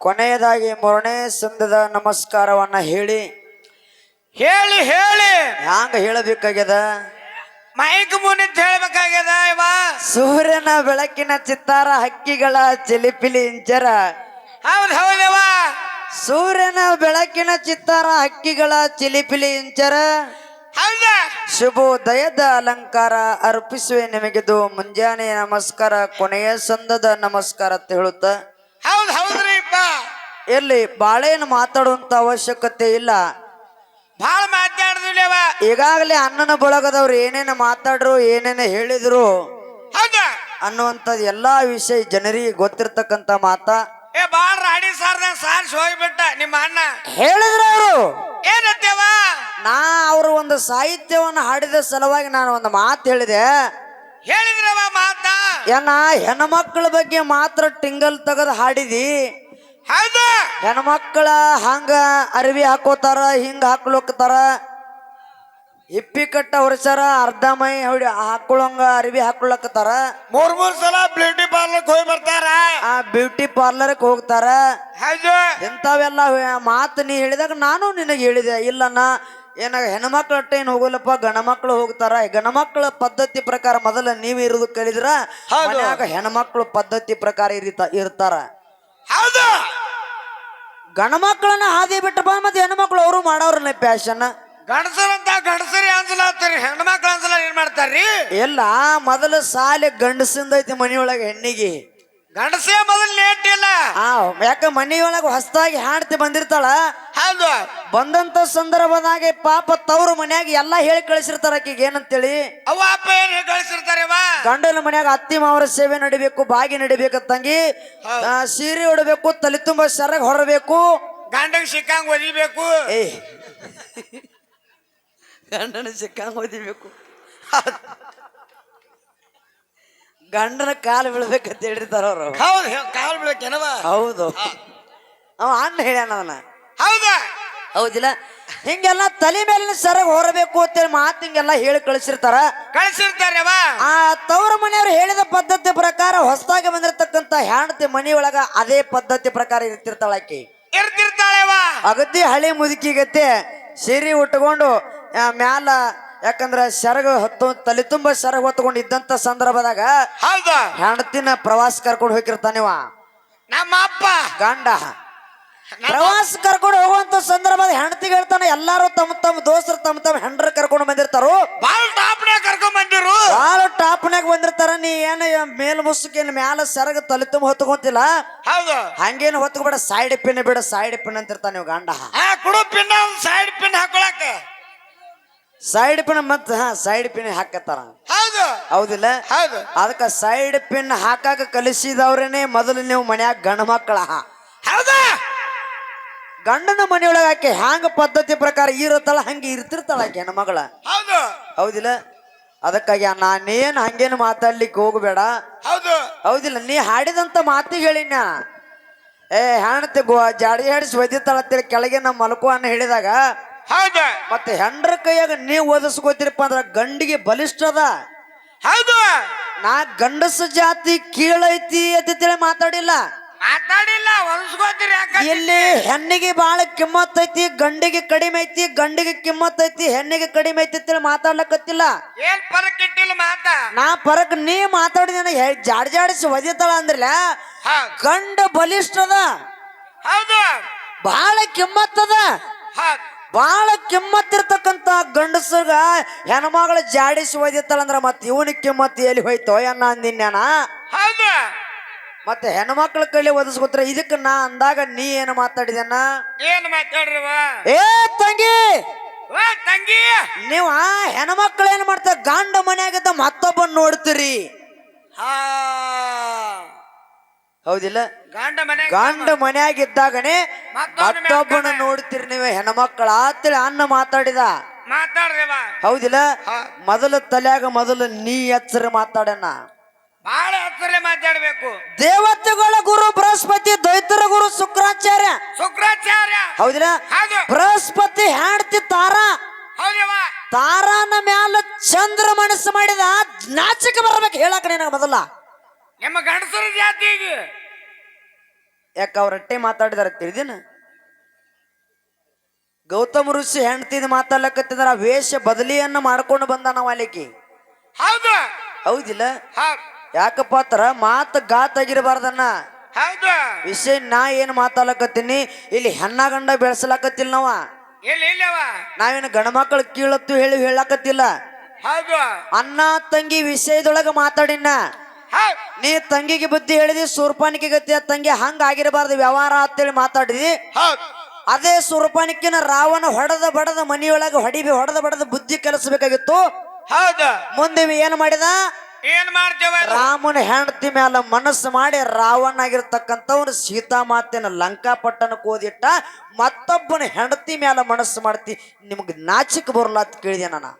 ಕೊನೆಯದಾಗಿ ಮೂರನೇ ಸಂದದ ನಮಸ್ಕಾರವನ್ನ ಹೇಳಿ. ಹೇಳಿ ಹೇಳಿ. ಹ್ಯಾಂಗ ಹೇಳಬೇಕಾಗ್ಯದ? ಮೈಕ್ ಮುನಿತ್ ಹೇಳ್ಬೇಕಾಗ್ಯದ ಇವ? ಸೂರ್ಯನ ಬೆಳಕಿನ ಚಿತ್ತಾರ ಹಕ್ಕಿಗಳ ಚಿಲಿಪಿಲಿ ಇಂಚರ. ಹೌದ್ ಹೌದವ ಸೂರ್ಯನ ಬೆಳಕಿನ ಚಿತ್ತಾರ ಹಕ್ಕಿಗಳ ಚಿಲಿಪಿಲಿ ಇಂಚರ. ಹೌದ? ಶುಭೋದಯದ ಅಲಂಕಾರ ಅರ್ಪಿಸುವೆ ನಿಮಗಿದು ಮುಂಜಾನೆ ನಮಸ್ಕಾರ ಕೊನೆಯ ಸಂದದ ನಮಸ್ಕಾರ ಅಂತ ಹೇಳುತ್ತ. ಹೌದ್ ಹೌದ್ರಿಪ್ಪ ಎಲ್ಲಿ ಬಾಳೇನು ಮಾತಾಡುವಂತ ಅವಶ್ಯಕತೆ ಇಲ್ಲ. ಭಾಳ ಮಾತಾಡ್ದಿಲ್ಲವ ಈಗಾಗಲೇ ಅಣ್ಣನ ಬಳಗದವ್ರು ಏನೇನು ಮಾತಾಡ್ರು ಏನೇನು ಹೇಳಿದ್ರು ಹೌದ? ಅನ್ನುವಂಥದ್ದು ಎಲ್ಲಾ ವಿಷಯ ಜನರಿಗೆ ಗೊತ್ತಿರ್ತಕ್ಕಂಥ ಮಾತಾ. ಏ ಬಾಳ ರಾಡಿ ಸಾರ್ದ ಸಾರಿಸಿ ಹೋಗ್ಬಿಟ್ಟ ನಿಮ್ಮ ಅಣ್ಣ. ಹೇಳಿದ್ರು ಅವರು. ಏನತ್ತೇವ ನಾ ಅವರು ಒಂದು ಸಾಹಿತ್ಯವನ್ನು ಹಾಡಿದ ಸಲುವಾಗಿ ನಾನು ಒಂದು ಮಾತು ಹೇಳಿದೆ. ಹೇಳಿದ್ರವ ಮಾತ? ಏನ ಹೆಣ್ಮಕ್ಳ ಬಗ್ಗೆ ಮಾತ್ರ ಟಿಂಗಲ್ ತೆಗೆದು ಹಾಡಿದಿ? ಹೆಣ್ಮಕ್ಳ ಹಂಗ ಅರಿವಿ ಹಾಕೋತಾರ ಹಿಂಗ ಹಾಕ್ಲೋಕ್ತಾರ ಹಿಪ್ಪಿ ಕಟ್ಟ ಹೊರಸಾರ ಅರ್ಧ ಮೈ ಹೊಡಿ ಹಾಕೊಳ್ಳಂಗ ಅರಿವಿ ಹಾಕೊಳ್ಳಕತ್ತಾರ ಮೂರ್ ಮೂರ್ ಸಲ ಬ್ಯೂಟಿ ಪಾರ್ಲರ್ ಹೋಗಿ ಬರ್ತಾರ. ಆ ಬ್ಯೂಟಿ ಪಾರ್ಲರ್ಗೆ ಹೋಗ್ತಾರ. ಹೌದು. ಇಂಥವೆಲ್ಲ ಮಾತು ನೀ ಹೇಳಿದಾಗ ನಾನು ನಿನಗೆ ಹೇಳಿದೆ ಇಲ್ಲನ ಏನ ಹೆಣ್ಮಕ್ಳು ಅಟ್ಟ ಏನು ಹೋಗಲ್ಲಪ್ಪ ಗಣಮಕ್ಳು ಹೋಗ್ತಾರ. ಗಣಮಕ್ಳ ಪದ್ಧತಿ ಪ್ರಕಾರ ಮೊದಲ ನೀವು ಇರೋದು ಕಲಿದ್ರ ಹೌದು. ಮನ್ಯಾಗ ಹೆಣ್ಮಕ್ಳು ಪದ್ಧತಿ ಪ್ರಕಾರ ಇರಿತ ಇರ್ತಾರ. ಹೌದು. ಗಣಮಕ್ಳನ್ನ ಹಾದಿ ಬಿಟ್ಟಪ್ಪ ಮತ್ತೆ ಹೆಣ್ಮಕ್ಳು ಅವರು ಮಾಡೋರನ್ನ ಪ್ಯಾಶನ್ ಗಂಡಸರಂತ ಗಂಡಸರಿ ಅನ್ಸಲಾತ್ತೀರಿ ಹೆಣ್ಮಕ್ಳು ಅನ್ಸಲ ಏನ್ ಮಾಡ್ತಾರ್ರಿ? ಎಲ್ಲ ಮೊದಲ ಸಾಲಿ ಗಂಡಸಿಂದೈತಿ ಮನೆಯೊಳಗೆ ಹೆಣ್ಣಿಗೆ. ಗಂಡಸೇ ಮೊದಲು ಲೇಟ್ ಇಲ್ಲ. ಆ ಯಾಕ ಮನೆಯೊಳಗ ಹೊಸದಾಗಿ ಹಾಡ್ತಿ ಬಂದಿರ್ತಾಳ? ಹೌದು. ಬಂದಂತ ಸಂದರ್ಭದಾಗ ಪಾಪ ತವ್ರ ಮನ್ಯಾಗ ಎಲ್ಲಾ ಹೇಳಿ ಕಳಿಸಿರ್ತಾರ ಆಕಿಗೆ ಏನಂತೇಳಿ? ಅವ್ವ ಅಪ್ಪ ಏನ್ ಅವ್ವ? ಗಂಡನ ಮನ್ಯಾಗ ಅತ್ತಿ ಮಾವರ ಸೇವೆ ನಡಿಬೇಕು ಬಾಗಿ ನಡಿಬೇಕು ತಂಗಿ. ಹೌದು. ಆ, ಸೀರೆ ಉಡಬೇಕು ತಲೆ ತುಂಬ ಸೆರಗ್ ಹೊರಬೇಕು. ಗಂಡಗ್ ಸಿಕ್ಕಂಗ್ ಒದಿಬೇಕು. ಏ. ಗಂಡನ ಸಿಕ್ಕಂಗ್ ಓದಿಬೇಕು ಗಂಡನ ಕಾಲು ಬೀಳ್ಬೇಕಂತ ಹೇಳಿರ್ತಾರ ಅವರು. ಹೌದು ಕಾಲ್ ಬೀಳಕ್ಕೇನವ ಹೌದು. ಅವ ಅಣ್ಣ ಹೇಳ್ಯಾನ ಅದನ್ನ ಹೌದಾ? ಹೌದಿಲ್ಲ? ಹಿಂಗೆಲ್ಲ ತಲೆ ಮೇಲಿನ ಸರಗ ಹೊರಬೇಕು ಅಂತೇಳಿ ಮಾತು ಹಿಂಗೆಲ್ಲ ಹೇಳಿ ಕಳಿಸಿರ್ತಾರ. ಕಳಿಸಿರ್ತಾರೆ ಆ ತವ್ರ ಮನೆಯವರು ಹೇಳಿದ ಪದ್ಧತಿ ಪ್ರಕಾರ ಹೊಸದಾಗಿ ಬಂದಿರತಕ್ಕಂತ ಹೆಂಡತಿ ಮನೆಯೊಳಗ ಅದೇ ಪದ್ಧತಿ ಪ್ರಕಾರ ಇರ್ತಿರ್ತಾಳ ಆಕಿ. ಇರ್ತಿರ್ತಾಳೆವ? ಅಗದಿ ಹಳಿ ಮುದುಕಿಗತ್ತೆ ಸೀರೆ ಉಟ್ಕೊಂಡು ಆ, ಮ್ಯಾಲ ಯಾಕಂದ್ರ ಸೆರಗ ಹತ್ತು ತಲೆ ತುಂಬ ಸೆರಗ ಹೊತ್ಕೊಂಡು ಇದ್ದಂತ ಸಂದರ್ಭದಾಗ ಹೌದು. ಹೆಂಡತಿನ ಪ್ರವಾಸ ಕರ್ಕೊಂಡು ಹೋಗಿರ್ತಾನಿವ ನಮ್ಮ ಅಪ್ಪ. ಗಂಡ. ಪ್ರವಾಸ ಕರ್ಕೊಂಡು ಹೋಗುವಂತ ಸಂದರ್ಭದಾಗ ಹೆಂಡತಿಗೆ ಹೇಳ್ತಾನೆ ಎಲ್ಲಾರು ತಮ್ಮ ತಮ್ಮ ದೋಸ್ತರು ತಮ್ಮ ತಮ್ಮ ಹೆಂಡ್ರ ಕರ್ಕೊಂಡು ಬಂದಿರ್ತಾರೋ. ಬಾಳ ಟಾಪ್ನ್ಯಾಗ ಕರ್ಕೊಂಡ್ ಬಂದಿರು. ಬಾಳ ಟಾಪ್ನ್ಯಾಗ ಬಂದಿರ್ತಾರ ನೀ ಏನ ಮೇಲ್ ಮುಸುಕಿನ ಮ್ಯಾಲ ಸೆರಗ ತಲೆ ತುಂಬ ಹೊತ್ಕೊಂತಿಲ್ಲ? ಹೌದು. ಹಂಗೇನು ಹೊತ್ಕೊಬೇಡ ಸೈಡ್ ಪಿನ್ ಬಿಡ ಸೈಡ್ ಪಿನ್ ಅಂತಿರ್ತಾನೆ ನೀವು ಗಂಡ. ಕುಡು ಪಿನ್ ಸೈಡ್ ಪಿನ್ ಹಾಕೊಳಕ. ಸೈಡ್ ಪಿನ್ ಮತ್ತ ಹಾ ಸೈಡ್ ಪಿನ್ ಹಾಕತ್ತಾರ. ಹೌದು. ಹೌದಿಲ್ಲ? ಹೌದು. ಅದಕ್ಕ ಸೈಡ್ ಪಿನ್ ಹಾಕಾಕ ಕಲಿಸಿದವ್ರೇನೆ ಮೊದಲು ನೀವು ಮನ್ಯಾಗ ಗಂಡ ಮಕ್ಕಳ. ಹೌದಾ. ಗಂಡನ ಮನೆಯೊಳಗ ಆಕೆ ಹ್ಯಾಂಗ ಪದ್ಧತಿ ಪ್ರಕಾರ ಇರುತ್ತಲ್ಲ ಹಂಗೆ ಇರ್ತಿರ್ತಾಳ ಆಕೆ ಹೆಣ್ಮಗಳ ಹೌದು. ಹೌದಿಲ್ಲ? ಅದಕ್ಕಾಗಿ ನಾನೇನು ಹಂಗೇನು ಮಾತಾಡ್ಲಿಕ್ಕೆ ಹೋಗಬೇಡ. ಹೌದು. ಹೌದಿಲ್ಲ? ನೀ ಹಾಡಿದಂತ ಮಾತಿಗೆ ಹೇಳಿನ ಏ ಹೆಣ್ತಿ ಜಾಡಿ ಹಾಡಿಸಿ ಒದಿತಾಳತ್ತೇಳಿ ಕೆಳಗೆ ನಮ್ಮ ಮಲಕು ಅನ್ನ ಹೇಳಿದಾಗ ಹೌದು. ಮತ್ತೆ ಹೆಂಡ್ರ ಕೈಯಾಗ ನೀವು ಓದಿಸ್ಕೋತಿರಪ್ಪ ಅಂದ್ರ ಗಂಡಿಗೆ ಬಲಿಷ್ಠ ಅದ. ಹೌದು. ನಾ ಗಂಡಸ ಜಾತಿ ಕೀಳೈತಿ ಅಂತೇಳಿ ಮಾತಾಡಿಲ್ಲ. ಮಾತಾಡಿಲ್ಲ ಹೊಲ್ಸ್ಕೋತೀರಿ ಯಾಕ ಇಲ್ಲಿ ಹೆಣ್ಣಿಗೆ ಬಾಳ ಕಿಮ್ಮತ್ ಐತಿ ಗಂಡಿಗೆ ಕಡಿಮೆ ಐತಿ ಗಂಡಿಗೆ ಕಿಮ್ಮತ್ ಐತಿ ಹೆಣ್ಣಿಗೆ ಕಡಿಮೆ ಐತಿ ಅಂತೇಳಿ ಮಾತಾಡ್ಲಕತ್ತಿಲ್ಲ. ಏನ್ ಪರಕ್ ಇಟ್ಟಿಲ್ಲ ಮಾತ? ನಾ ಪರಕ್ ನೀ ಮಾತಾಡಿದ ಜಾಡ್ ಜಾಡಿಸಿ ಒದಿತಾಳ ಅಂದ್ರಲ್ಲ ಗಂಡ ಬಲಿಷ್ಠ ಅದ. ಹೌದು. ಬಹಳ ಕಿಮ್ಮತ್ ಬಹಳ ಕೆಮ್ಮತ್ತಿರ್ತಕ್ಕಂತ ಗಂಡಸಗ ಹೆಣ್ಮಗಳ ಜಾಡಿಸಿ ಒಯ್ದಿತ್ತಲ್ಲಂದ್ರ ಮತ್ತೆ ಇವನಿಗೆ ಕಿಮ್ಮತ್ ಎಲ್ಲಿ ಹೋಯ್ತೋ ಅನ್ನ ಅಂದಿನ್ಯಾನ? ಮತ್ತೆ ಹೆಣ್ಮಕ್ಳ ಕೈಲಿ ಒದಿಸ್ಕೊತ್ರ ಇದಕ್ಕೆ ನಾ ಅಂದಾಗ ನೀ ಏನು ಮಾತಾಡಿದೆನ ಏನ್ ಮಾತಾಡ್ರವ? ಏ ತಂಗಿ! ತಂಗಿ! ನೀವ ಹೆಣ್ಮಕ್ಳು ಏನ್ ಮಾಡ್ತಾರ ಗಂಡ ಮನೆಯಾಗಿದ್ದ ಮತ್ತೊಬ್ಬನ್ ನೋಡ್ತೀರಿ. ಹೌದಿಲ್ಲ? ಗಂಡ ಮನೆ ಗಂಡ ಮನ್ಯಾಗಿದ್ದಾಗನೆ ಮತ್ತೊಬ್ಬನ ನೋಡ್ತಿರಿ ನೀವು ಹೆಣ್ಮಕ್ಳ ಆತಳಿ ಅನ್ನ ಮಾತಾಡಿದ. ಮಾತಾಡ್ದೇವ ಹೌದಿಲ್ಲ? ಮೊದಲ ತಲೆಯಾಗ ಮೊದಲು ನೀ ಎಚ್ಚರ ಮಾತಾಡಣ. ಬಹಳ ಹತ್ತಿರ ಮಾತಾಡ್ಬೇಕು. ದೇವತೆಗಳ ಗುರು ಬೃಹಸ್ಪತಿ ದೈತರ ಗುರು ಶುಕ್ರಾಚಾರ್ಯ. ಶುಕ್ರಾಚಾರ್ಯ. ಹೌದಿಲ್ಲ? ಹೌದು. ಬೃಹಸ್ಪತಿ ಹಾಡ್ತಿ ತಾರ. ಹೌದವ ತಾರಾನ ಮ್ಯಾಲ ಚಂದ್ರ ಮನಸ್ಸು ಮಾಡಿದ ನಾಚಿಕೆ ಬರ್ಬೇಕು ಹೇಳಕ್ ನಿನಗ ಮೊದಲ. ನಿಮ್ಮ ಗಂಡಸರ ಜಾತಿಗೆ ಯಾಕ ಅವ್ರ ಅಟ್ಟೆ ಮಾತಾಡಿದಾರ ತಿಳಿದಿನ? ಗೌತಮ ಋಷಿ ಹೆಂಡ್ತಿದ್ ಮಾತಾಡ್ಲಕತ್ತಿದ್ರ ಆ ವೇಷ ಬದಲಿಯನ್ನ ಮಾಡ್ಕೊಂಡು ಬಂದ ನಾವು ಅಲ್ಲಿಗೆ ಹೌದು? ಹೌದಿಲ್ಲ? ಹೌದ್ ಯಾಕಪ್ಪ ಅಂತಾರ ಮಾತು ಗಾತಾಗಿರಬಾರ್ದನ್ನ ಹೌದು? ವಿಷಯ ನಾ ಏನ್ ಮಾತಾಡ್ಲಕತ್ತೀನಿ ಇಲ್ಲಿ ಹೆಣ್ಣ ಗಂಡ ಬೆಳೆಸಲಾಕತ್ತಿಲ್ಲ ನಾವ. ಇಲ್ಲಿ ಇಲ್ಲವ ನಾವೇನು ಗಂಡ ಮಕ್ಕಳು ಕೀಳತ್ತು ಹೇಳಿ ಹೇಳಕತ್ತಿಲ್ಲ. ಹೌದು? ಅಣ್ಣ ತಂಗಿ ವಿಷಯದೊಳಗ ಮಾತಾಡಿನ. ನೀ ತಂಗಿಗೆ ಬುದ್ಧಿ ಹೇಳಿದಿ ಸೂರ್ಪಾನಿಕೆ ಗತಿ ತಂಗಿ ಹಂಗ ಆಗಿರಬಾರ್ದು ವ್ಯವಹಾರ ಅಂತೇಳಿ ಮಾತಾಡಿದಿ. ಅದೇ ಸೂರ್ಪಾನಿಕಿನ ರಾವಣ ಹೊಡೆದ ಬಡದ ಮನೆಯೊಳಗೆ ಹೊಡಿಬಿ ಹೊಡೆದ ಬಡದ ಬುದ್ಧಿ ಕಲಿಸಬೇಕಾಗಿತ್ತು. ಮುಂದೆ ಏನ್ ಮಾಡಿದ? ಏನ್ ಮಾಡ್ತೇವ ರಾಮನ ಹೆಂಡತಿ ಮ್ಯಾಲ ಮನಸ್ಸು ಮಾಡಿ ರಾವಣ ಆಗಿರತಕ್ಕಂಥವ್ನು ಸೀತಾ ಮಾತಿನ ಲಂಕಾಪಟ್ಟಣಕ್ಕೆ ಕೋದಿಟ್ಟ ಮತ್ತೊಬ್ಬನ ಹೆಂಡತಿ ಮ್ಯಾಲ ಮನಸ್ಸು ಮಾಡ್ತಿ ನಿಮ್ಗೆ ನಾಚಿಕ್ ಬರಲ್ಲ ಅಂತ ಕೇಳಿದೆ ನಾನು.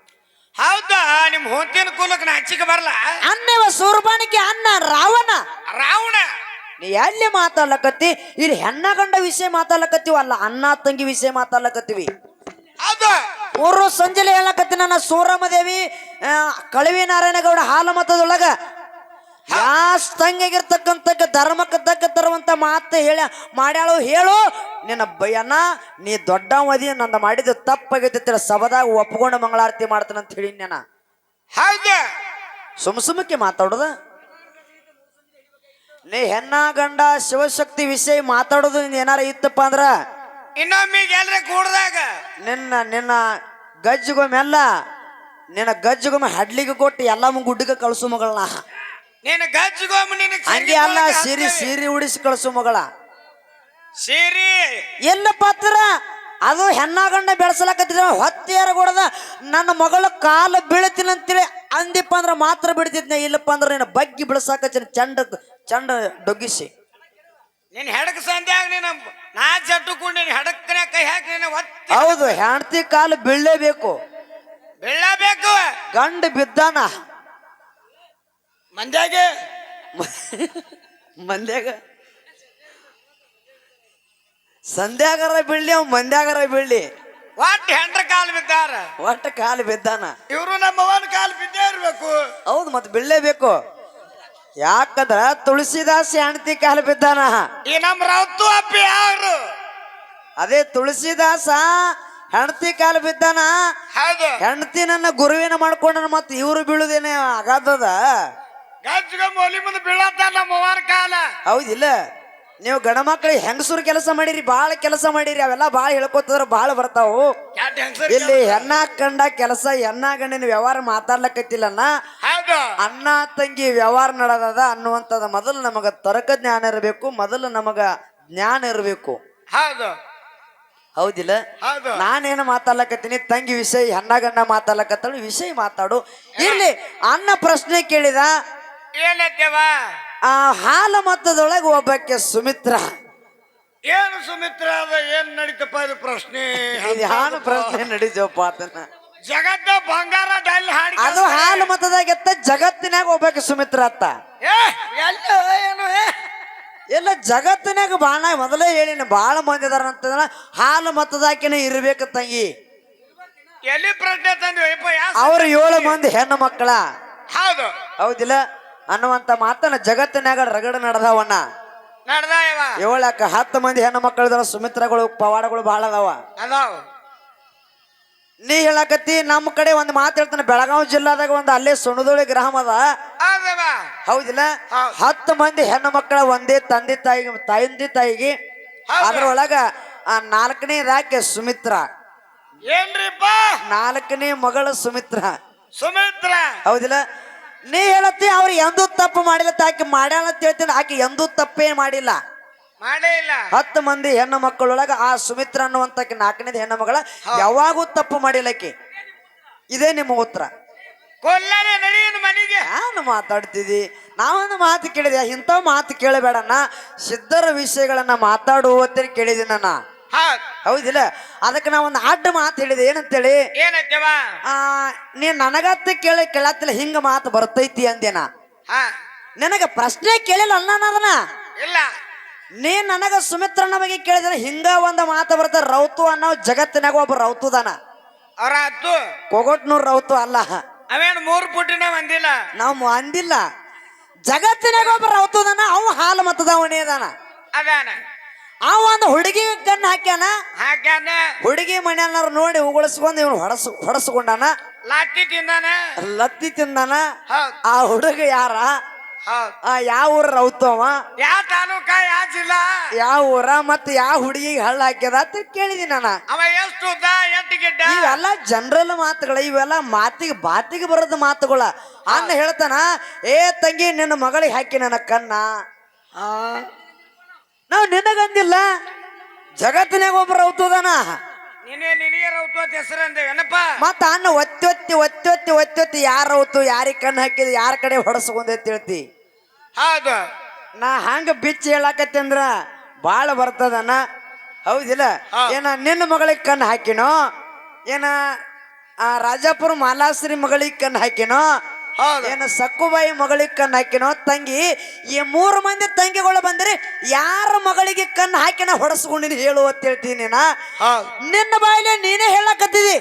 ಹೌದ? ನಿಮ್ ಹೊಂತಿನ ಕೂಲಕ್ ನಾಚಿಕೆ ಬರಲ್ಲ ಅನ್ನವ ಸೂರ್ಪಾನಿಕೆ ಅನ್ನ ರಾವಣ. ರಾವಣ? ನೀ ಎಲ್ಲಿ ಮಾತಾಡ್ಲಕತ್ತಿ? ಇಲ್ಲಿ ಹೆಣ್ಣ ಗಂಡ ವಿಷಯ ಮಾತಾಡ್ಲಕತ್ತೀವಲ್ಲ ಅಣ್ಣ ತಂಗಿ ವಿಷಯ ಮಾತಾಡ್ಲಕತ್ತೀವಿ. ಹೌದು? ಮೂರು ಸಂಜೆಲೆ ಹೇಳಕತ್ತಿ ನನ್ನ ಸೂರಮದೇವಿ ದೇವಿ ಕಳವಿ ನಾರಾಯಣಗೌಡ ಹಾಲ ಮತದೊಳಗ ಯಾಸ್ ತಂಗಿಗಿರ್ತಕ್ಕಂಥ ಧರ್ಮಕ್ಕೆ ತಕ್ಕ ತರುವಂತ ಮಾತು ಹೇಳ ಮಾಡ್ಯಾಳು ಹೇಳು ನಿನ್ನ ಭಯನ ನೀ ದೊಡ್ಡ ಮದಿ ನನ್ನ ಮಾಡಿದ ತಪ್ಪಾಗೈತಿ ಸಭದಾಗ ಒಪ್ಕೊಂಡು ಮಂಗಳಾರತಿ ಮಾಡ್ತಾನಂತ ಹೇಳಿ ನಾನು ಹೌದು ಸುಮ್ ಸುಮ್ಮಕ್ಕೆ ಮಾತಾಡೋದ. ನೀ ಹೆಣ್ಣ ಗಂಡ ಶಿವಶಕ್ತಿ ವಿಷಯ ಮಾತಾಡೋದು ನಿನ್ ಏನಾರ ಇತ್ತಪ್ಪ ಅಂದ್ರ? ಇನ್ನೊಮ್ಮೆ ಎಲ್ರ ಕೂಡ್ದಾಗ? ನಿನ್ನ ನಿನ್ನ ಗಜ್ಜಿಗೊಮ್ಮೆಲ್ಲ ನಿನ್ನ ಗಜ್ಜುಗೊಮ್ಮೆ ಹಡ್ಲಿಗೆ ಕೊಟ್ಟು ಎಲ್ಲ ಗುಡ್ಡಿಗೆ ಕಳಿಸು ಮಗಳನ್ನ. ನಿನ್ನ ಹಂಗೆ ಅಲ್ಲ ಸೀರೆ ಸೀರೆ ಉಡಿಸಿ ಕಳ್ಸು ಮಗಳ. ಸೀರಿ. ಎಲ್ಲ ಪಾತ್ರ? ಅದು ಹೆಣ್ಣ ಗಂಡ ಬೆಳೆಸಲಕತ್ತಿದ ಹೊತ್ತೇರ ಕೊಡದ ನನ್ನ ಮಗಳ ಕಾಲ ಬೀಳ್ತೀನಿ ಅಂತೇಳಿ ಅಂದಿಪ್ಪ ಅಂದ್ರೆ ಮಾತ್ರ ಬಿಡ್ತಿದ್ನ ಇಲ್ಲಪ್ಪ ಅಂದ್ರೆ ನಿನ್ನ ಬಗ್ಗಿ ಬಿಡ್ಸಾಕತ್ತೀನಿ ಚಂಡ ಚಂಡ ಡೊಗ್ಗಿಸಿ. ನೀನ್ ಹೆಡಕ್ ಸಂಧ್ಯಾಗ ನೀನು ನಾ ಜಟ್ಟುಕೊಂಡು ಹೆಡಕ್ನೆ ಹೆಡಕ್ಕನೆ ಕೈ ಹಾಕಿ ನೀನು ಒತ್ತಿ. ಹೌದು ಹೆಂಡತಿ ಕಾಲು ಬೀಳಲೇಬೇಕು. ಬೀಳಬೇಕು ಗಂಡ ಬಿದ್ದಾನ. ಮಂದ್ಯಾಗೆ? ಮಂದ್ಯಾಗ? ಸಂಧ್ಯಾಗಾರ ಬೀಳ್ಲಿ ಅವ್ ಮಂದ್ಯಾಗಾರ ಬೀಳ್ಲಿ. ಒಟ್ಟು ಹೆಂಡ್ರ ಕಾಲ್ ಬಿದ್ದಾರ? ಒಟ್ಟ ಕಾಲು ಬಿದ್ದಾನ. ಇವರು ನಮ್ಮವನ್ ಕಾಲ್ ಬಿದ್ದೇ ಇರ್ಬೇಕು. ಹೌದು ಮತ್ತೆ ಬೀಳಲೇಬೇಕು. ಯಾಕಂದ್ರ ತುಳಸಿದಾಸ್ ಹೆಂಡತಿ ಕಾಲು ಬಿದ್ದಾನ. ಈ ನಮ್ಮ ರೌತು ಅಪ್ಪಿ ಯಾರು ಅದೇ ತುಳಸಿದಾಸ ಹೆಂಡತಿ ಕಾಲು ಬಿದ್ದಾನ. ಹೌದು. ಹೆಂಡತಿ ನನ್ನ ಗುರುವಿನ ಮಾಡ್ಕೊಂಡನ ಮತ್ತೆ ಇವರು ಬೀಳುದೇನೆ ಅಗಾಧದ ಗಜ್ಗ ಮೊಲಿ ಮುಂದೆ ಬೀಳತ್ತ ನಮ್ಮವನ್ ಕಾಲ. ಹೌದಿಲ್ಲ. ನೀವು ಗಂಡ ಮಕ್ಳು ಹೆಂಗಸರು ಕೆಲಸ ಮಾಡಿರಿ ಬಾಳ ಕೆಲಸ ಮಾಡಿರಿ ಅವೆಲ್ಲ ಬಾಳ ಹೇಳ್ಕೊತದ್ರ ಬಾಳ ಬರ್ತಾವು. ಇಲ್ಲಿ ಹೆಣ್ಣ ಕಂಡ ಕೆಲಸ ಹೆಣ್ಣ ಗಂಡಿನ ವ್ಯವಹಾರ ಮಾತಾಡ್ಲಕತ್ತಿಲ್ಲನ್ನ ಹೌದು. ಅಣ್ಣ ತಂಗಿ ವ್ಯವಹಾರ ನಡೆದದ ಅನ್ನುವಂಥದ್ದು ಮೊದಲು ನಮಗ ತರ್ಕ ಜ್ಞಾನ ಇರಬೇಕು ಮೊದಲು ನಮಗ ಜ್ಞಾನ ಇರಬೇಕು. ಹೌದು. ಹೌದಿಲ್ಲ? ಹೌದು. ನಾನೇನು ಮಾತಾಡ್ಲಕತ್ತೀನಿ? ತಂಗಿ ವಿಷಯ ಹೆಣ್ಣ ಗಂಡ ಮಾತಾಡ್ಲಕತ್ತಳು ವಿಷಯ ಮಾತಾಡು. ಇಲ್ಲಿ ಅನ್ನ ಪ್ರಶ್ನೆ ಕೇಳಿದ ಏನತ್ತೇವ ಆ ಹಾಲ ಮತದೊಳಗೆ ಒಬ್ಬಕ್ಕೆ ಸುಮಿತ್ರ. ಏನು ಸುಮಿತ್ರ ಅದ ಏನ್ ನಡೀತಪ್ಪ ಇದು ಪ್ರಶ್ನೆ? ಇದು ಹಾಲು ಪ್ರಶ್ನೆ ನಡೀತಪ್ಪ ಅದನ್ನ ಜಗತ್ತ ಬಂಗಾರ ಡಲ್ ಹಾಡಿ ಅದು ಹಾಲು ಮತದಾಗ ಎತ್ತ ಜಗತ್ತಿನಾಗ ಒಬ್ಬಕ್ಕೆ ಸುಮಿತ್ರ ಅತ್ತ. ಏ! ಎಲ್ಲ ಏನು ಏ! ಎಲ್ಲ ಜಗತ್ತಿನಾಗ ಬಾಣ ಮೊದಲೇ ಹೇಳಿನ ಬಾಳ ಮಂದಿ ಅದಾರ ಅಂತಂದ್ರ ಹಾಲು ಮತದಾಕಿನ ಇರ್ಬೇಕು ತಂಗಿ. ಎಲ್ಲಿ ಪ್ರಶ್ನೆ ತಂದ್ವಿ ಯಪ್ಪ ಯಾ ಅವ್ರ ಏಳು ಮಂದಿ ಹೆಣ್ಣು ಮಕ್ಕಳ. ಹೌದು. ಹೌದಿಲ್ಲ? ಅನ್ನುವಂತ ಮಾತನ್ನ ಜಗತ್ತಿನಾಗ ರಗಡ ನಡೆದವಣ್ಣ. ನಡ್ದ ಇವ ಏಳಕ್ಕ ಹತ್ತು ಮಂದಿ ಹೆಣ್ಣು ಮಕ್ಕಳಿದಾರ ಸುಮಿತ್ರಗಳು ಪವಾಡಗಳು ಬಹಳ ಅದಾವ. ಅದಾವ. ನೀ ಹೇಳಕತ್ತಿ ನಮ್ಮ ಕಡೆ ಒಂದು ಮಾತು ಹೇಳ್ತಾನೆ ಬೆಳಗಾವಿ ಜಿಲ್ಲಾದಾಗ ಒಂದು ಅಲ್ಲೇ ಸುಣದೋಳಿ ಗ್ರಾಮ ಅದ. ಹೌದಿಲ್ಲ? ಹೌದ್. ಹತ್ತು ಮಂದಿ ಹೆಣ್ಣು ಮಕ್ಕಳ ಒಂದೇ ತಂದೆ ತಾಯಿ ತಂದೆ ತಾಯಿಗೆ. ಅದ್ರೊಳಗ ಆ ನಾಲ್ಕನೇ ರಾಕೆ ಸುಮಿತ್ರ. ಏನ್ರಿಪ್ಪ? ನಾಲ್ಕನೇ ಮಗಳು ಸುಮಿತ್ರ. ಸುಮಿತ್ರ. ಹೌದಿಲ್ಲ? ನೀ ಹೇಳತ್ತಿ ಅವ್ರು ಎಂದೂ ತಪ್ಪು ಮಾಡಿಲ್ಲ ಆಕೆ ಮಾಡ್ಯಾಳ ಅಂತ ಹೇಳ್ತೀನಿ ಆಕೆ ಎಂದೂ ತಪ್ಪೇ ಮಾಡಿಲ್ಲ. ಮಾಡೇ ಇಲ್ಲ. ಹತ್ತು ಮಂದಿ ಹೆಣ್ಣು ಮಕ್ಕಳೊಳಗ ಆ ಸುಮಿತ್ರ ಅನ್ನುವಂತ ನಾಲ್ಕನೇದು ಹೆಣ್ಣು ಮಗಳ ಯಾವಾಗೂ ತಪ್ಪು ಮಾಡಿಲ್ಲ ಆಕೆ. ಇದೇ ನಿಮ್ಮ ಉತ್ತರ. ಕೊಲ್ಲನೆ ಮನೆಗೆ. ನಾನು ಮಾತಾಡ್ತಿದ್ದಿ ನಾವೊಂದು ಮಾತು ಕೇಳಿದೆ ಇಂಥ ಮಾತು ಕೇಳಬೇಡಣ್ಣ ಸಿದ್ಧರ ವಿಷಯಗಳನ್ನ ಮಾತಾಡುವಂತೇಳಿ ಕೇಳಿದೆ ನಾನು. ಹೌದಿಲ್ಲ? ಅದಕ್ಕೆ ನಾ ಒಂದು ಅಡ್ಡ ಮಾತು ಹೇಳಿದೆ. ಏನಂತೇಳಿ? ಏನಂತೇವ ನೀ ನನಗತ್ತ ಕೇಳಿ ಕೇಳತ್ತಿಲ್ಲ ಹಿಂಗ ಮಾತು ಬರ್ತೈತಿ ಅಂದೇನ ನನಗ ಪ್ರಶ್ನೆ ಕೇಳಿಲ್ಲ ಅಲ್ಲ ನಾನು ಅದನ್ನ? ಇಲ್ಲ. ನೀ ನನಗ ಸುಮಿತ್ರನ ಬಗ್ಗೆ ಕೇಳಿದ್ರೆ ಹಿಂಗ ಒಂದ ಮಾತು ಬರ್ತ ರೌತು ಅನ್ನೋ ಜಗತ್ತಿನಾಗ ಒಬ್ಬ ರೌತುದಾನ ಅವ್ರ ಕೊಗೊಟ್ನೂರ್ ರೌತು ಅಲ್ಲ. ಅವೇನು ಮೂರು ಪುಟ್ಟಿನ ಅಂದಿಲ್ಲ ನಾವು ಅಂದಿಲ್ಲ ಜಗತ್ತಿನಾಗ ಒಬ್ಬ ರೌತುದಾನ ಅವ ಹಾಲು ಮತದವನೇ ಅದಾನ. ಅದಾನ. ಆ ಒಂದು ಹುಡುಗಿ ಕಣ್ಣು ಹಾಕ್ಯಾನ? ಹಾಕ್ಯಾನ. ಹುಡುಗಿ ಮನೆಯವ್ರು ನೋಡಿ ಉಗುಳಿಸ್ಕೊಂಡು ಇವನು ಹೊಡಸ್ ಹೊಡಸ್ಕೊಂಡಾನ? ಲಾಟಿ ತಿಂದಾನ. ಲತ್ತಿ ತಿಂದಾನ? ಆ ಹುಡುಗ ಯಾರ? ಆ ಯಾವ ಊರ ರೌತವ? ಯಾವ ತಾಲೂಕ ಯಾವ ಜಿಲ್ಲಾ? ಯಾವ ಊರ ಮತ್ತೆ ಯಾವ ಹುಡುಗಿಗೆ ಹಳ್ಳ ಹಾಕ್ಯದ ಅಂತ ಕೇಳಿದೀನಿ ನಾನು. ಅವ ಎಷ್ಟು ಉದ್ದ ಎಷ್ಟು ಗಿಡ್ಡ? ಇವೆಲ್ಲ ಜನರಲ್ ಮಾತುಗಳ ಇವೆಲ್ಲ ಮಾತಿಗೆ ಬಾತಿಗೆ ಬರೋದು ಮಾತುಗಳ. ಅನ್ನ ಹೇಳ್ತಾನ ಏ ತಂಗಿ ನಿನ್ನ ಮಗಳಿಗೆ ಹಾಕಿ ನನ್ನ ಕಣ್ಣ ನಾವು ನಿನಗಂದಿಲ್ಲ. ಜಗತ್ತಿನಾಗ ಒಬ್ಬರು ರೌತು ಹೆಸರು ಅಂದೇವೇನಪ್ಪ ಮತ್ತ ಅನ್ನ ಒತ್ತೊತ್ತಿ ಒತ್ತೊತ್ತಿ ಒತ್ತೊತ್ತಿ ಯಾರು ರೌತು ಯಾರಿಗೆ ಕಣ್ಣು ಹಾಕಿದ ಯಾರ ಕಡೆ ಹೊಡಸ್ಕೊಂಡೆ ಅಂತ ಹೇಳ್ತಿ. ಹೌದು. ನಾ ಹಂಗ ಬಿಚ್ಚಿ ಹೇಳಾಕತ್ತಿ ಅಂದ್ರ ಬಾಳ ಬರ್ತದನ? ಹೌದಿಲ್ಲ. ಏನ ನಿನ್ನ ಮಗಳಿಗೆ ಕಣ್ಣು ಹಾಕಿನೋ? ಏನ ಆ ರಾಜಾಪುರ ಮಾಲಾಶ್ರೀ ಮಗಳಿಗೆ ಕಣ್ಣು ಹಾಕಿನೋ. ಏನ ಸಕ್ಕುಬಾಯಿ ಮಗಳಿಗೆ ಕಣ್ಣು ಹಾಕಿನೋ ತಂಗಿ ಈ ಮೂರು ಮಂದಿ ತಂಗಿಗಳು ಬಂದ್ರೆ ಯಾರ ಮಗಳಿಗೆ ಕಣ್ಣು ಹಾಕಿನ ಹೊಡಸ್ಕೊಂಡಿನಿ ಹೇಳು ಅಂತ ಹೇಳ್ತೀನಿ ನಾ ನಿನ್ನ ಬಾಯಿಲೆ ನೀನೇ ಹೇಳಕತ್ತಿದಿ.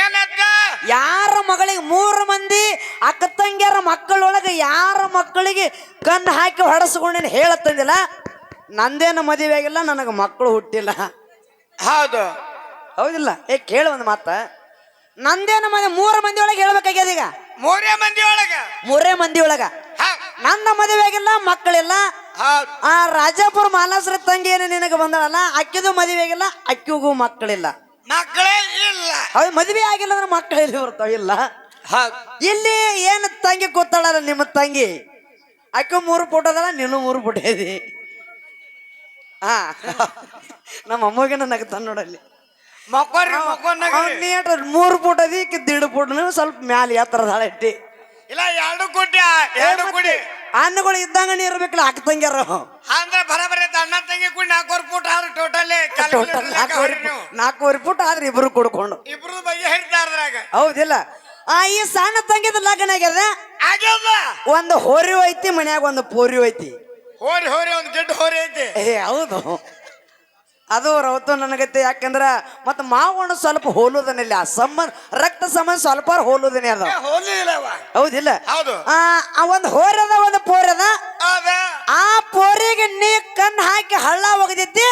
ಏನಕ್ಕ? ಯಾರ ಮಗಳಿಗೆ ಮೂರು ಮಂದಿ ಅಕ್ಕ ತಂಗಿಯರ ಮಕ್ಕಳೊಳಗೆ ಯಾರ ಮಕ್ಕಳಿಗೆ ಕಣ್ಣು ಹಾಕಿ ಹೊಡಸ್ಕೊಂಡಿನ ಹೇಳತ್ತಂದಿಲ್ಲ? ನಂದೇನು ಮದುವೆ ಆಗಿಲ್ಲ ನನಗೆ ಮಕ್ಕಳು ಹುಟ್ಟಿಲ್ಲ. ಹೌದು. ಹೌದಿಲ್ಲ? ಏ ಕೇಳು ಒಂದು ಮಾತ. ನಂದೇನು ಮನೆ ಮೂರು ಮಂದಿ ಒಳಗೆ ಹೇಳ್ಬೇಕಾಗ್ಯದ ಈಗ? ಮೂರೇ ಮಂದಿ ಒಳಗ? ಮೂರೇ ಮಂದಿ ಒಳಗ. ನಂದ ನನ್ನ ಮದುವೆ ಆಗಿಲ್ಲ ಮಕ್ಕಳಿಲ್ಲ ಆ ರಾಜಾಪುರ ಮಾಲಾಸ್ರ ತಂಗಿ ಏನು ನಿನಗೆ ಬಂದಳಲ್ಲ ಅಕ್ಕಿದು ಮದುವೆ ಆಗಿಲ್ಲ ಅಕ್ಕಿಗೂ ಮಕ್ಕಳಿಲ್ಲ. ಮಕ್ಕಳೇ ಇಲ್ಲ. ಹೌದು ಮದುವೆ ಆಗಿಲ್ಲ ಅಂದ್ರೆ ಮಕ್ಕಳಿಲ್ಲ ಎಲ್ಲಿ ಬರ್ತಾವ ಇಲ್ಲ ಏನು ತಂಗಿ ಕೂತಾಳಲ್ಲ ನಿಮ್ಮ ತಂಗಿ? ಅಕ್ಕಿ ಮೂರು ಫೋಟೋ ಅದಲ್ಲ ನೀನು ಮೂರು ಫೋಟೋ ಇದೆ ಹಾ ನಮ್ಮ ಅಮ್ಮಗಿನ ನಗ್ತಾನ ನೋಡಲ್ಲಿ ಮಕ್ಕೋರಿ ನೀ ಮೂರು ಫುಟ್ ಅದಿ ಈಕಿ ದೀಡ್ ಫೋಟೋ ಸ್ವಲ್ಪ ಮ್ಯಾಲ ಎತ್ತರದ ಇಟ್ಟಿ. ಇಲ್ಲ ಎರಡು ಕೋಟಿ ಎರಡು ಕುಡಿ. ಅನ್ನಗಳು ಇದ್ದಂಗ ನೀ ಇರ್ಬೇಕಲ್ಲ ಅಕ್ಕ ತಂಗ್ಯಾರ. ಅಂದ್ರೆ ಬರಬರಿ ಅಣ್ಣ ತಂಗಿ ಕುಡಿ ನಾಲ್ಕೂವರೆ ಫುಟ್ ಆದ್ರೆ ಟೋಟಲಿ ನಾಲ್ಕೂವರೆ ಫುಟ್- ಆದ್ರೆ ಇಬ್ರು ಕುಡ್ಕೊಂಡು. ಇಬ್ರು ಬಗ್ಗೆ ಹೇಳ್ತಾರ್ದ್ರಾಗ ಹೌದಿಲ್ಲ. ಆ ಈ ಸಣ್ಣ ತಂಗಿದ ಲಗ್ನ ಆಗ್ಯದ? ಆಗ್ಯದ? ಒಂದು ಹೋರಿ ಐತಿ ಮನ್ಯಾಗ ಒಂದು ಪೋರಿ ಐತಿ ಹೋರಿ ಹೋರಿ ಒಂದು ಗಿಡ್ಡ ಹೋರಿ ಐತಿ. ಏ ಹೌದು. ಅದು ರೌತು ನನಗತ್ತೆ ಯಾಕಂದ್ರ ಮತ್ತ ಮಾವಣ್ಣ ಸ್ವಲ್ಪ ಹೋಲುದನಿಲ್ಲ. ಆ ಸಂಬಂಧ ರಕ್ತ ಸಂಬಂಧ ಸ್ವಲ್ಪ ಹೋಲುದನೇ ಅದ. ಹೌದಿಲ್ಲ? ಹೌದು. ಆ ಒಂದು ಹೋರದ ಒಂದು ಪೋರದ ಅದ. ಆ ಪೋರಿಗೆ ನೀ ಕಣ್ ಹಾಕಿ ಹಳ್ಳ ಒಗದಿತ್ತಿ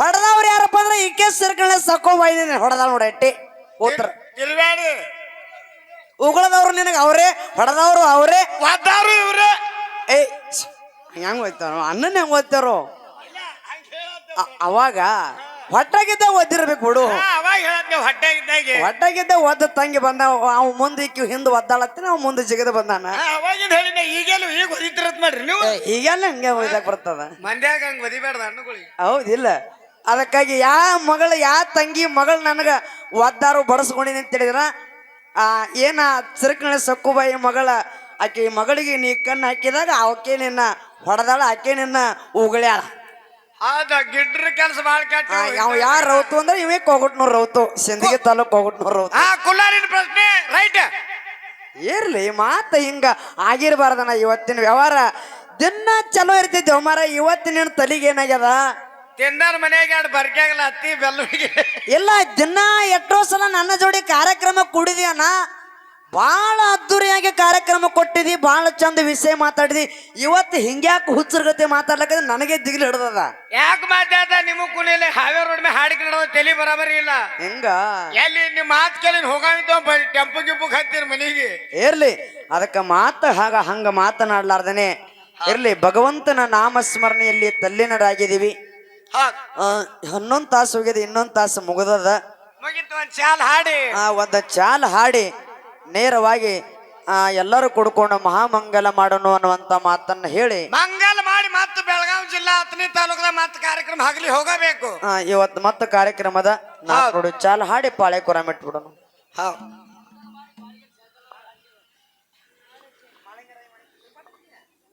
ಹೊಡೆದವ್ರು ಯಾರಪ್ಪ ಅಂದ್ರೆ ಈಕೆ ಸರ್ಕಳ ಸಕೋ ಬಾಯಿನ ಹೊಡೆದ ನೋಡಟ್ಟಿ ಉತ್ತರ ಉಗುಳದವ್ರು ನಿನಗೆ ಅವರೇ ಹೊಡೆದವ್ರು ಅವರೇ. ಏ ಹೆಂಗ್ ಹೋಯ್ತಾರೋ? ಅಣ್ಣನ ಹೆಂಗ್ ಓದ್ತಾರೋ ಅವಾಗ ಹೊಟ್ಟಾಗಿದ್ದ ಒದ್ದಿರ್ಬೇಕು ಬಿಡು. ಅವಾಗ ಹೇಳತ್ ಹೊಟ್ಟಾಗಿದ್ದ ಒದ್ದ ತಂಗಿ ಬಂದ ಅವ್ ಮುಂದೆ ಇಕ್ಕಿ ಹಿಂದೆ ಒದ್ದಾಳತ್ತಿನ ಅವ್ ಮುಂದೆ ಜಿಗದ ಬಂದಾನ. ಅವಾಗಿನ ಹೇಳಿನ ಈಗೆಲ್ಲ ಈಗ ಮಾಡ್ರಿ ನೀವು. ಈಗೆಲ್ಲ ಹಂಗೆ ಒಯ್ದಾಕ್ ಬರ್ತದ. ಮಂದ್ಯಾಗ ಹಂಗ ಒದಿಬೇಡ್ದ ಹಣ್ಣುಗಳಿಗೆ. ಹೌದಿಲ್ಲ. ಅದಕ್ಕಾಗಿ ಯಾ ಮಗಳು ಯಾ ತಂಗಿ ಮಗಳು ನನಗ ಒದ್ದಾರು ಬಡಸ್ಕೊಂಡಿನಿ ಅಂತ ಹೇಳಿದ್ರ ಆ ಏನ ಚಿರಕಣ ಸಕ್ಕುಬಾಯಿ ಮಗಳ ಆಕೆ ಮಗಳಿಗೆ ನೀ ಕಣ್ಣು ಹಾಕಿದಾಗ ಅವಕ್ಕೆ ನಿನ್ನ ಹೊಡೆದಾಳ ಆಕೆ ನಿನ್ನ ಉಗುಳ್ಯಾಳ. ಹೌದ ಗಿಡ್ರ ಕೆಲಸ ಬಾಳ ಕೆಟ್ಟ ಅವ ಯಾರು ರೌತು ಅಂದ್ರೆ ಇವೇ ಕೋಗುಟ್ನೂರ್ ರೌತು ಸಿಂದಗಿ ತಾಲೂಕ್ ಕೋಗುಟ್ನೂರ್ ರೌತು. ಆ ಕುಲ್ಲಾರಿನ ಪ್ರಶ್ನೆ ರೈಟ್. ಇರ್ಲಿ ಮಾತ ಹಿಂಗ ಆಗಿರ್ಬಾರ್ದನ ಇವತ್ತಿನ ವ್ಯವಹಾರ. ದಿನ ಚಲೋ ಇರ್ತಿದ್ದೇವ ಮಾರ ಇವತ್ತಿನ ತಲೆಗೆ ಏನಾಗ್ಯದ? ತಿನ್ನಾರ ಮನೆಗೆ ಎರಡು ಬರ್ಕಾಗಲ್ಲ ಹತ್ತಿ ಬೆಲ್ಲ ಇಲ್ಲ ದಿನ ಎಷ್ಟೋ ಸಲ ನನ್ನ ಜೋಡಿ ಕಾರ್ಯಕ್ರಮ ಕುಡಿದ್ಯಾನ ಭಾಳ ಅದ್ದೂರಿಯಾಗಿ ಕಾರ್ಯಕ್ರಮ ಕೊಟ್ಟಿದ್ದಿ ಭಾಳ ಚಂದ ವಿಷಯ ಮಾತಾಡಿದಿ. ಇವತ್ತು ಹಿಂಗ್ಯಾಕೆ ಹುಚ್ಚರ್ಗತೆ ಮಾತಾಡ್ಲಕ್ಕ ನನಗೆ ದಿಗಿಲು ಹಿಡ್ದದ. ಯಾಕೆ ಮಾತಾಡ್ದ? ನಿಮಗ್ ಕುಲಿಲ್ಲ ಹಾವೇ ರೋಡ್ ಮೇಲೆ ಹಾಡಿಕೆ ನಡೆದ ತಲೆ ಬರಾಬರಿ ಇಲ್ಲ. ಹಿಂಗ? ಎಲ್ಲಿ ನಿಮ್ಮ ಮಾತು ಕೇಳಿ ಹೋಗಾವಿದ್ದ ಟೆಂಪು ಗಿಂಪು ಹತ್ತಿರ ಮನೆಗೆ. ಇರ್ಲಿ ಅದಕ್ಕೆ ಮಾತು ಹಾಗ ಹಂಗ ಮಾತನಾಡ್ಲಾರ್ದನೆ. ಇರ್ಲಿ ಭಗವಂತನ ನಾಮಸ್ಮರಣೆಯಲ್ಲಿ ತಲ್ಲಿನರಾಗಿದ್ದೀವಿ. ಹನ್ನೊಂದು ತಾಸು ಹೋಗಿದೆ ಇನ್ನೊಂದು ತಾಸು ಮುಗಿದದ. ಮುಗಿತು ಒಂದ್ ಚಾಲ್ ಹಾಡಿ. ಆ ಒಂದು ಚಾಲ್ ಹಾಡಿ. ನೇರವಾಗಿ ಆ, ಎಲ್ಲರೂ ಕುಡ್ಕೊಂಡು ಮಹಾಮಂಗಲ ಮಾಡೋಣ ಅನ್ನುವಂತ ಮಾತನ್ನ ಹೇಳಿ ಮಂಗಲ ಮಾಡಿ ಮತ್ತೆ ಬೆಳಗಾವಿ ಜಿಲ್ಲಾ ಹತ್ತನೇ ತಾಲೂಕದ ಮತ್ತೆ ಕಾರ್ಯಕ್ರಮ ಆಗಲಿ ಹೋಗಬೇಕು. ಆ, ಇವತ್ತು ಮತ್ತೆ ಕಾರ್ಯಕ್ರಮದ ನಾಲ್ಕು ಚಾಲ್ ಹಾಡಿ ಪಾಳೆ ಕೊರ ಮೆಟ್ಬಿಡೋಣ ಹೌದ್.